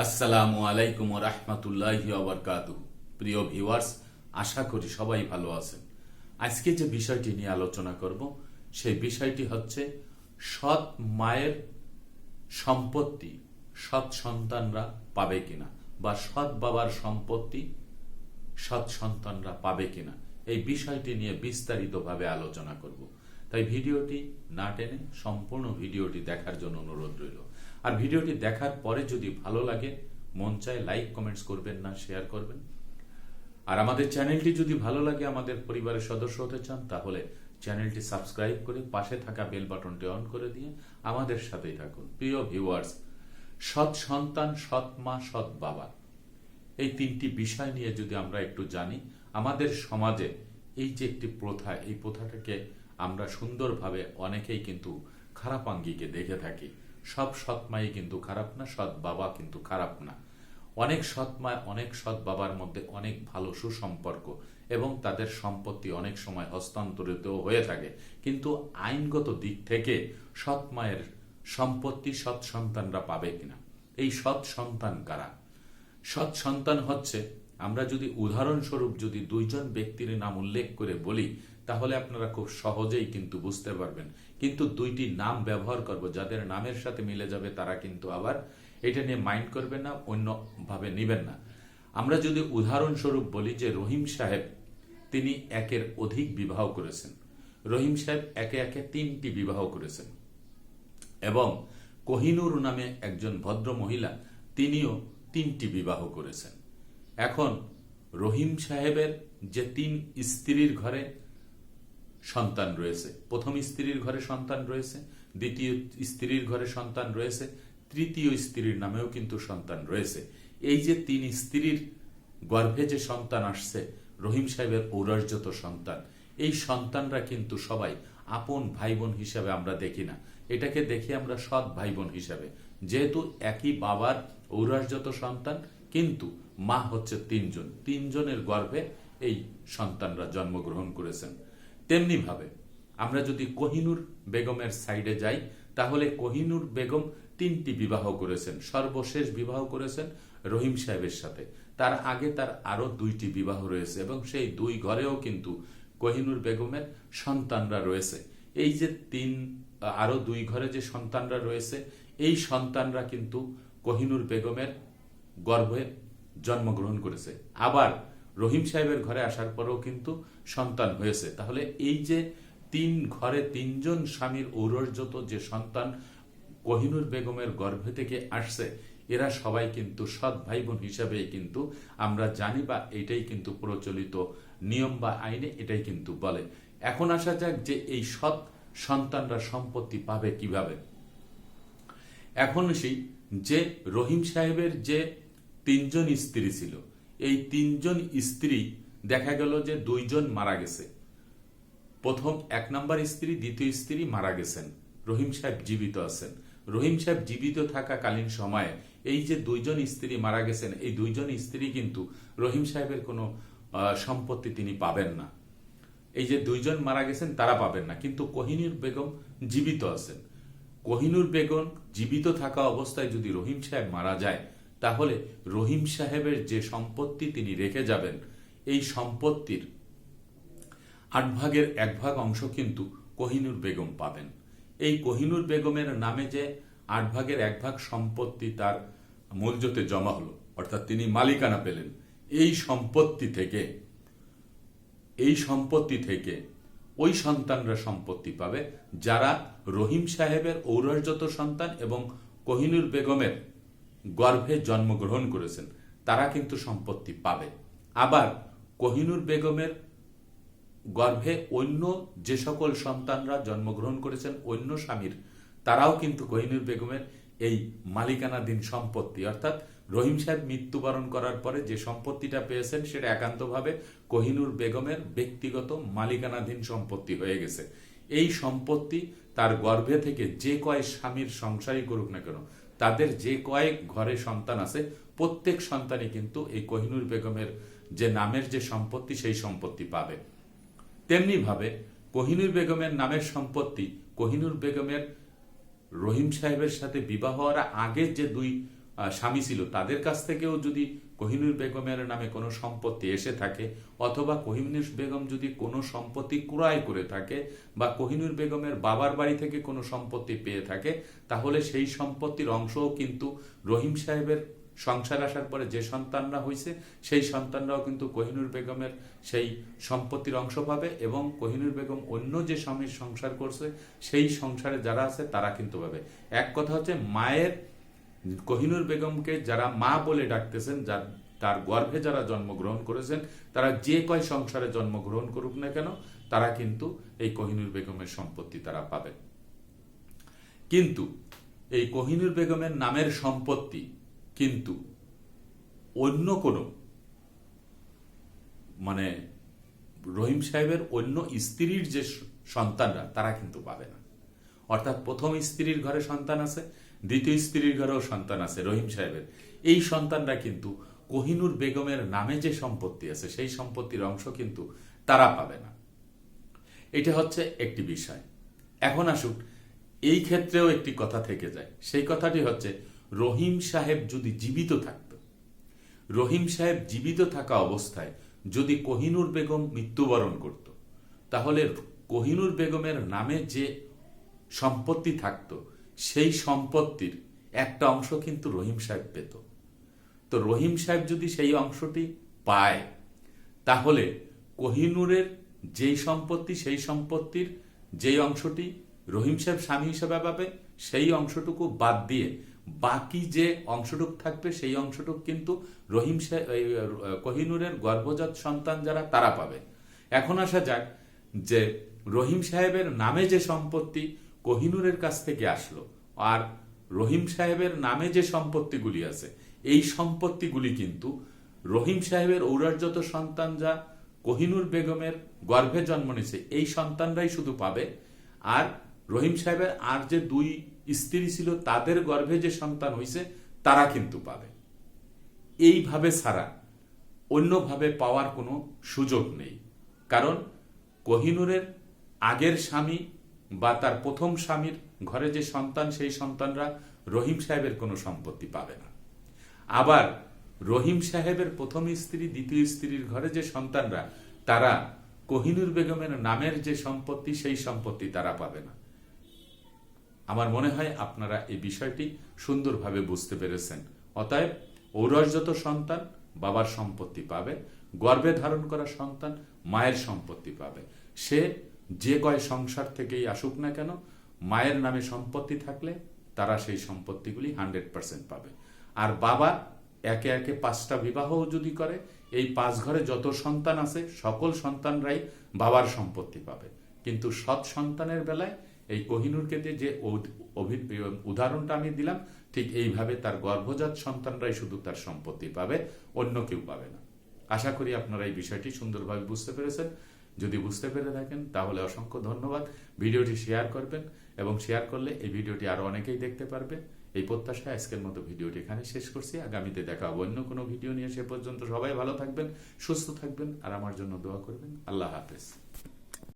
আসসালামু আলাইকুম রহমতুল্লাহ আবরকাত প্রিয় ভিউয়ার্স, আশা করি সবাই ভালো আছেন। আজকে যে বিষয়টি নিয়ে আলোচনা করব, সেই বিষয়টি হচ্ছে সৎ মায়ের সম্পত্তি সৎ সন্তানরা পাবে কিনা বা সৎ বাবার সম্পত্তি সৎ সন্তানরা পাবে কিনা, এই বিষয়টি নিয়ে বিস্তারিতভাবে আলোচনা করব। তাই ভিডিওটি না টেনে সম্পূর্ণ ভিডিওটি দেখার জন্য অনুরোধ রইল। আর ভিডিওটি দেখার পরে যদি ভালো লাগে, মন চায় লাইক কমেন্টস করবেন না শেয়ার করবেন। আর আমাদের চ্যানেলটি যদি ভালো লাগে, আমাদের পরিবারের সদস্য হতে চান, তাহলে চ্যানেলটি সাবস্ক্রাইব করে পাশে থাকা বেল বাটনটি অন করে দিয়ে আমাদের সাথেই থাকুন। প্রিয় ভিউয়ার্স সৎ সন্তান, সৎ মা, সৎ বাবা, এই তিনটি বিষয় নিয়ে যদি আমরা একটু জানি, আমাদের সমাজে এই যে একটি প্রথা, এই প্রথাটাকে আমরা সুন্দরভাবে অনেকেই কিন্তু খারাপ আঙ্গিকে দেখে থাকি। সব সৎ মাই কিন্তু খারাপ না, সৎ বাবা কিন্তু খারাপ না। অনেক সৎ মা, অনেক সৎ বাবার মধ্যে অনেক ভালো সুসম্পর্ক এবং তাদের সম্পত্তি অনেক সময় হস্তান্তরিত হয়ে থাকে। কিন্তু আইনগত দিক থেকে সৎ মায়ের সম্পত্তি সৎ সন্তানরা পাবে কিনা? এই সৎ সন্তান কারা? সৎ সন্তান হচ্ছে আমরা যদি উদাহরণস্বরূপ যদি দুইজন ব্যক্তির নাম উল্লেখ করে বলি, তাহলে আপনারা খুব সহজেই কিন্তু বুঝতে পারবেন। কিন্তু দুইটি নাম ব্যবহার করব, যাদের নামের সাথে মিলে যাবে তারা কিন্তু আবার এটা নিয়ে মাইন্ড করবেন না, অন্যভাবে নিবেন না। আমরা যদি উদাহরণস্বরূপ বলি যে রহিম সাহেব, তিনি একের অধিক বিবাহ করেছেন। রহিম সাহেব একে একে তিনটি বিবাহ করেছেন। এবং কোহিনুর নামে একজন ভদ্র মহিলা, তিনিও তিনটি বিবাহ করেছেন। এখন রহিম সাহেবের যে তিন স্ত্রীর ঘরে সন্তান রয়েছে, প্রথম স্ত্রীর ঘরে সন্তান রয়েছে, দ্বিতীয় স্ত্রীর ঘরে সন্তান রয়েছে, তৃতীয় স্ত্রীর নামেও কিন্তু সন্তান রয়েছে। এই যে তিন স্ত্রীর গর্ভে যে সন্তান আসছে, রহিম সাহেবের ঔরার্যত সন্তান, এই সন্তানরা কিন্তু সবাই আপন ভাই বোন হিসাবে আমরা দেখি না। এটাকে দেখি আমরা সৎ ভাই বোন হিসাবে। যেহেতু একই বাবার ঔরার্যত সন্তান কিন্তু মা হচ্ছে তিনজন। তিনজনের গর্ভে এই সন্তানরা জন্মগ্রহণ করেছেন। তেমনি ভাবে, আমরা যদি কোহিনুর বেগমের সাইডে যাই, তাহলে কোহিনুর বেগম তিনটি বিবাহ করেছেন। সর্বশেষ বিবাহ করেছেন রহিম সাহেবের সাথে। তার আগে তার আরও দুইটি বিবাহ রয়েছে এবং সেই দুই ঘরেও কিন্তু কোহিনুর বেগমের সন্তানরা রয়েছে। এই যে তিন আরও দুই ঘরে যে সন্তানরা রয়েছে, এই সন্তানরা কিন্তু কোহিনুর বেগমের গর্ভে জন্মগ্রহণ করেছে। আবার রহিম সাহেবের ঘরে আসার পরেও কিন্তু সন্তান হয়েছে। তাহলে এই যে তিন ঘরে তিনজন স্বামীর ঔরর্যত যে সন্তান কোহিনুর বেগমের গর্ভে থেকে আসছে, এরা সবাই কিন্তু সৎ ভাই বোন হিসাবেই কিন্তু আমরা জানি বা এটাই কিন্তু প্রচলিত নিয়ম বা আইনে এটাই কিন্তু বলে। এখন আসা যাক যে এই সৎ সন্তানরা সম্পত্তি পাবে কীভাবে। এখন সেই যে রহিম সাহেবের যে তিনজন স্ত্রী ছিল। এই তিনজন স্ত্রী দেখা গেল যে দুইজন মারা গেছে। প্রথম এক নম্বর স্ত্রী, দ্বিতীয় স্ত্রী মারা গেছেন। রহিম সাহেব জীবিত আছেন। রহিম সাহেব জীবিত থাকাকালীন সময়ে এই যে দুইজন স্ত্রী মারা গেছেন, এই দুইজন স্ত্রী কিন্তু রহিম সাহেবের কোনো সম্পত্তি তিনি পাবেন না। এই যে দুইজন মারা গেছেন, তারা পাবেন না। কিন্তু কোহিনুর বেগম জীবিত আছেন। কোহিনুর বেগম জীবিত থাকা অবস্থায় যদি রহিম সাহেব মারা যায় তাহলে রহিম সাহেবের যে সম্পত্তি তিনি রেখে যাবেন, এই সম্পত্তির আট ভাগের এক ভাগ অংশ কিন্তু কোহিনুর বেগম পাবেন। এই কোহিনুর বেগমের নামে যে আট ভাগের এক ভাগ সম্পত্তি তার মূলজতে জমা হলো, অর্থাৎ তিনি মালিকানা পেলেন, এই সম্পত্তি থেকে, এই সম্পত্তি থেকে ওই সন্তানরা সম্পত্তি পাবে যারা রহিম সাহেবের ঔরার্যত সন্তান এবং কোহিনুর বেগমের গর্ভে জন্মগ্রহণ করেছেন, তারা কিন্তু সম্পত্তি পাবে। আবার কোহিনুর বেগমের গর্ভে অন্য যে সকল সন্তানরা জন্মগ্রহণ করেছেন, অন্য স্বামীর, তারাও কিন্তু কোহিনুর বেগমের এই মালিকানাধীন সম্পত্তি। অর্থাৎ রহিম সাহেব মৃত্যুবরণ করার পরে যে সম্পত্তিটা পেয়েছেন, সেটা একান্তভাবে কোহিনুর বেগমের ব্যক্তিগত মালিকানাধীন সম্পত্তি হয়ে গেছে। এই সম্পত্তি তার গর্ভে থেকে যে কয় স্বামীর সংসারই করুক না কেন তাদের যে কয়েক ঘরে সন্তান আছে, প্রত্যেক সন্তানই কিন্তু এই কোহিনুর বেগমের যে নামের যে সম্পত্তি, সেই সম্পত্তি পাবে। তেমনি ভাবে কোহিনুর বেগমের নামের সম্পত্তি, কোহিনুর বেগমের রহিম সাহেবের সাথে বিবাহ হওয়ার আগের যে দুই স্বামী ছিল, তাদের কাছ থেকেও যদি কোহিনুর বেগমের নামে কোনো সম্পত্তি এসে থাকে, অথবা কোহিনুর বেগম যদি কোনো সম্পত্তি ক্রয় করে থাকে বা কোহিনুর বেগমের বাবার বাড়ি থেকে কোনো সম্পত্তি পেয়ে থাকে, তাহলে সেই সম্পত্তির অংশও কিন্তু রহিম সাহেবের সংসার আসার পরে যে সন্তানরা হয়েছে সেই সন্তানরাও কিন্তু কোহিনুর বেগমের সেই সম্পত্তির অংশ পাবে এবং কোহিনুর বেগম অন্য যে স্বামীর সংসার করছে, সেই সংসারে যারা আছে তারা কিন্তু পাবে। এক কথা হচ্ছে মায়ের কোহিনুর বেগমকে যারা মা বলে ডাকতেছেন, যার, তার গর্ভে যারা জন্মগ্রহণ করেছেন, তারা যে কয় সংসারে জন্মগ্রহণ করুক না কেন, তারা কিন্তু এই কোহিনুর বেগমের সম্পত্তি তারা পাবেন কিন্তু এই কোহিনুর বেগমের নামের সম্পত্তি কিন্তু অন্য কোনো মানে রহিম সাহেবের অন্য স্ত্রীর যে সন্তানরা, তারা কিন্তু পাবে না। অর্থাৎ প্রথম স্ত্রীর ঘরে সন্তান আছে দ্বিতীয় স্ত্রীর ঘরেও সন্তান আছে, রহিম সাহেবের। এই সন্তানরা কিন্তু কোহিনুর বেগমের নামে যে সম্পত্তি আছে, সেই সম্পত্তির অংশ কিন্তু তারা পাবে না। এটা হচ্ছে একটি বিষয়। এখন আসুক, এই ক্ষেত্রেও একটি কথা থেকে যায়। সেই কথাটি হচ্ছে, রহিম সাহেব যদি জীবিত থাকত, রহিম সাহেব জীবিত থাকা অবস্থায় যদি কোহিনুর বেগম মৃত্যুবরণ করত, তাহলে কোহিনুর বেগমের নামে যে সম্পত্তি থাকত সেই সম্পত্তির একটা অংশ কিন্তু রহিম সাহেব পেত। তো রহিম সাহেব যদি সেই অংশটি পায়, তাহলে কোহিনুরের যেই সম্পত্তি, সেই সম্পত্তির যেই অংশটি রহিম সাহেব স্বামী হিসেবে পাবে, সেই অংশটুকু বাদ দিয়ে বাকি যে অংশটুক থাকবে, সেই অংশটুক কিন্তু রহিম সাহেব কোহিনুরের গর্ভজাত সন্তান যারা, তারা পাবে। এখন আসা যাক যে রহিম সাহেবের নামে যে সম্পত্তি কোহিনুরের কাছ থেকে আসলো। আর রহিম সাহেবের নামে যে সম্পত্তিগুলি আছে, এই সম্পত্তিগুলি কিন্তু রহিম সাহেবের ঔরার্যত সন্তান যা কোহিনুর বেগমের গর্ভে জন্ম নিয়েছে, এই সন্তানরাই শুধু পাবে। আর রহিম সাহেবের আর যে দুই স্ত্রী ছিল, তাদের গর্ভে যে সন্তান হয়েছে তারা কিন্তু পাবে। এইভাবে ছাড়া অন্যভাবে পাওয়ার কোনো সুযোগ নেই। কারণ কোহিনুরের আগের স্বামী বা তার প্রথম স্বামীর ঘরে যে সন্তান, সেই সন্তানরা রহিম সাহেবের কোনো সম্পত্তি পাবে না। আবার রহিম সাহেবের প্রথম স্ত্রী, দ্বিতীয় স্ত্রীর ঘরে যে সন্তানরা, তারা কোহিনুর বেগমের নামের যে সম্পত্তি, সেই সম্পত্তি তারা পাবে না। আমার মনে হয় আপনারা এই বিষয়টি সুন্দরভাবে বুঝতে পেরেছেন। অতএব ঔরসজাত সন্তান বাবার সম্পত্তি পাবে, গর্ভে ধারণ করা সন্তান মায়ের সম্পত্তি পাবে। সে যে কয় সংসার থেকেই আসুক না কেন, মায়ের নামে সম্পত্তি থাকলে তারা সেই সম্পত্তিগুলি হান্ড্রেড পার্সেন্ট পাবে। আর বাবা একে একে পাঁচটা বিবাহ যদি করে, এই পাঁচ ঘরে যত সন্তান আছে, সকল সন্তানরাই বাবার সম্পত্তি পাবে। কিন্তু সৎ সন্তানের বেলায় এই কোহিনুরকে দিয়ে যে উদাহরণটা আমি দিলাম, ঠিক এইভাবে তার গর্ভজাত সন্তানরাই শুধু তার সম্পত্তি পাবে, অন্য কেউ পাবে না। আশা করি আপনারা এই বিষয়টি সুন্দরভাবে বুঝতে পেরেছেন। যদি বুঝতে পেরে থাকেন, তাহলে অসংখ্য ধন্যবাদ। ভিডিওটি শেয়ার করবেন এবং শেয়ার করলে এই ভিডিওটি আরও অনেকেই দেখতে পারবে। এই প্রত্যাশায় আজকের মতো ভিডিওটি এখানে শেষ করছি। আগামীতে দেখা হবে অন্য কোনো ভিডিও নিয়ে। সে পর্যন্ত সবাই ভালো থাকবেন, সুস্থ থাকবেন, আর আমার জন্য দোয়া করবেন। আল্লাহ হাফেজ।